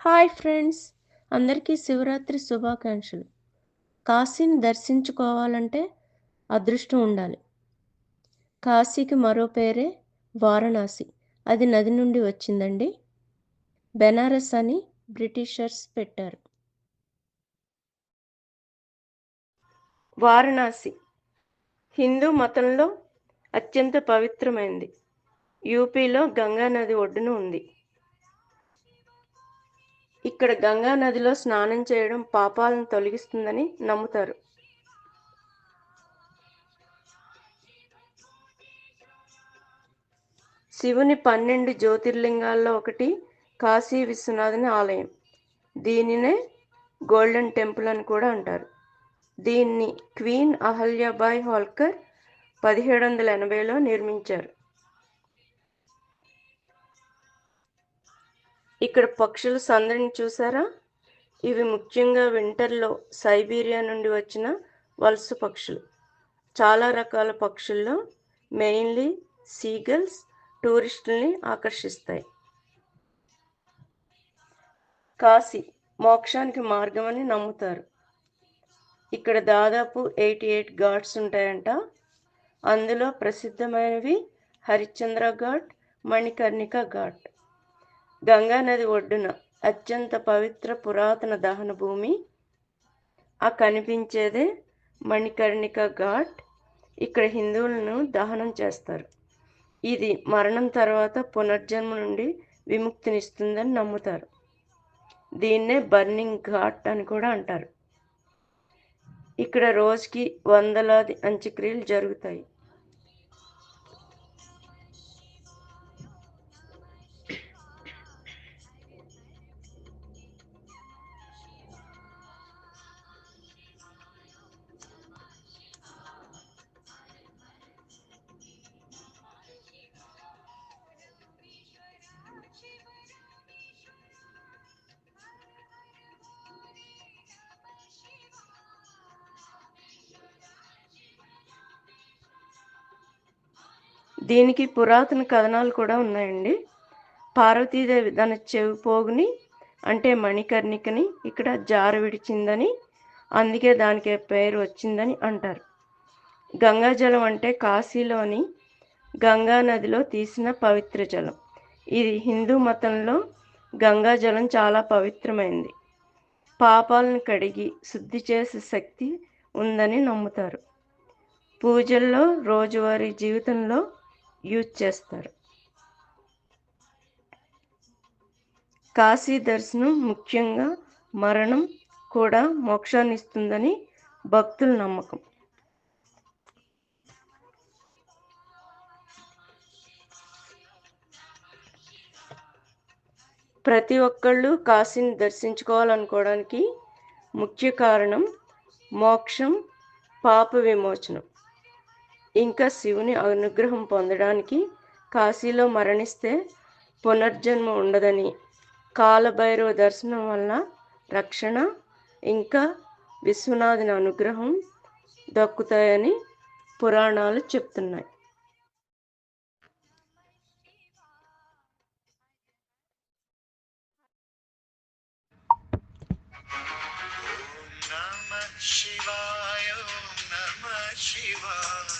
Hi friends. అందరికీ శివరాత్రి శుభాకాంక్షలు. కాశీని దర్శించుకోవాలంటే అదృష్టం ఉండాలి. కాశీకి మరో పేరే వారణాసి. అది నది నుండి వచ్చిందండి. బెనారస్ అని బ్రిటిషర్స్ పెట్టారు. వారణాసి హిందూ మతంలో అత్యంత పవిత్రమైంది. యూపీలో గంగా నది ఒడ్డున ఉంది. ఇక్కడ గంగా నదిలో స్నానం చేయడం పాపాలను తొలగిస్తుందని నమ్ముతారు. శివుని పన్నెండు జ్యోతిర్లింగాల్లో ఒకటి కాశీ విశ్వనాథుని ఆలయం. దీనినే గోల్డెన్ టెంపుల్ అని కూడా అంటారు. దీన్ని క్వీన్ అహల్యాబాయ్ హోల్కర్ పదిహేడు వందల ఎనభైలో నిర్మించారు. ఇక్కడ పక్షుల సందడిని చూసారా? ఇవి ముఖ్యంగా వింటర్లో సైబీరియా నుండి వచ్చిన వలస పక్షులు. చాలా రకాల పక్షుల్లో మెయిన్లీ సీగల్స్ టూరిస్టుల్ని ఆకర్షిస్తాయి. కాశీ మోక్షానికి మార్గం అని నమ్ముతారు. ఇక్కడ దాదాపు ఎయిటీ ఎయిట్ ఘాట్స్ ఉంటాయంట. అందులో ప్రసిద్ధమైనవి హరిశ్చంద్ర ఘాట్ మణికర్ణిక ఘాట్. గంగా నది ఒడ్డున అత్యంత పవిత్ర పురాతన దహన భూమి. ఆ కనిపించేదే మణికర్ణిక ఘాట్. ఇక్కడ హిందువులను దహనం చేస్తారు. ఇది మరణం తర్వాత పునర్జన్మ నుండి విముక్తినిస్తుందని నమ్ముతారు. దీన్నే బర్నింగ్ ఘాట్ అని కూడా అంటారు. ఇక్కడ రోజుకి వందలాది అంత్యక్రియలు జరుగుతాయి. దీనికి పురాతన కథనాలు కూడా ఉన్నాయండి. పార్వతీదేవి తన చెవి పోగుని అంటే మణికర్ణికని ఇక్కడ జారు విడిచిందని అందుకే దానికి పేరు వచ్చిందని అంటారు. గంగాజలం అంటే కాశీలోని గంగా నదిలో తీసిన పవిత్ర జలం. ఇది హిందూ మతంలో గంగా జలం చాలా పవిత్రమైంది. పాపాలను కడిగి శుద్ధి చేసే శక్తి ఉందని నమ్ముతారు. పూజల్లో రోజువారీ జీవితంలో యూజ్ చేస్తారు. కాశీ దర్శనం ముఖ్యంగా మరణం కూడా మోక్షాన్ని ఇస్తుందని భక్తుల నమ్మకం. ప్రతి ఒక్కళ్ళు కాశీని దర్శించుకోవాలనుకోవడానికి ముఖ్య కారణం మోక్షం పాప విమోచనం. ఇంకా శివుని అనుగ్రహం పొందడానికి కాశీలో మరణిస్తే పునర్జన్మ ఉండదని. కాలభైరవ దర్శనం వల్ల రక్షణ ఇంకా విశ్వనాథుని అనుగ్రహం దక్కుతాయని పురాణాలు చెప్తున్నాయి. శివాయ నమ శివాయ.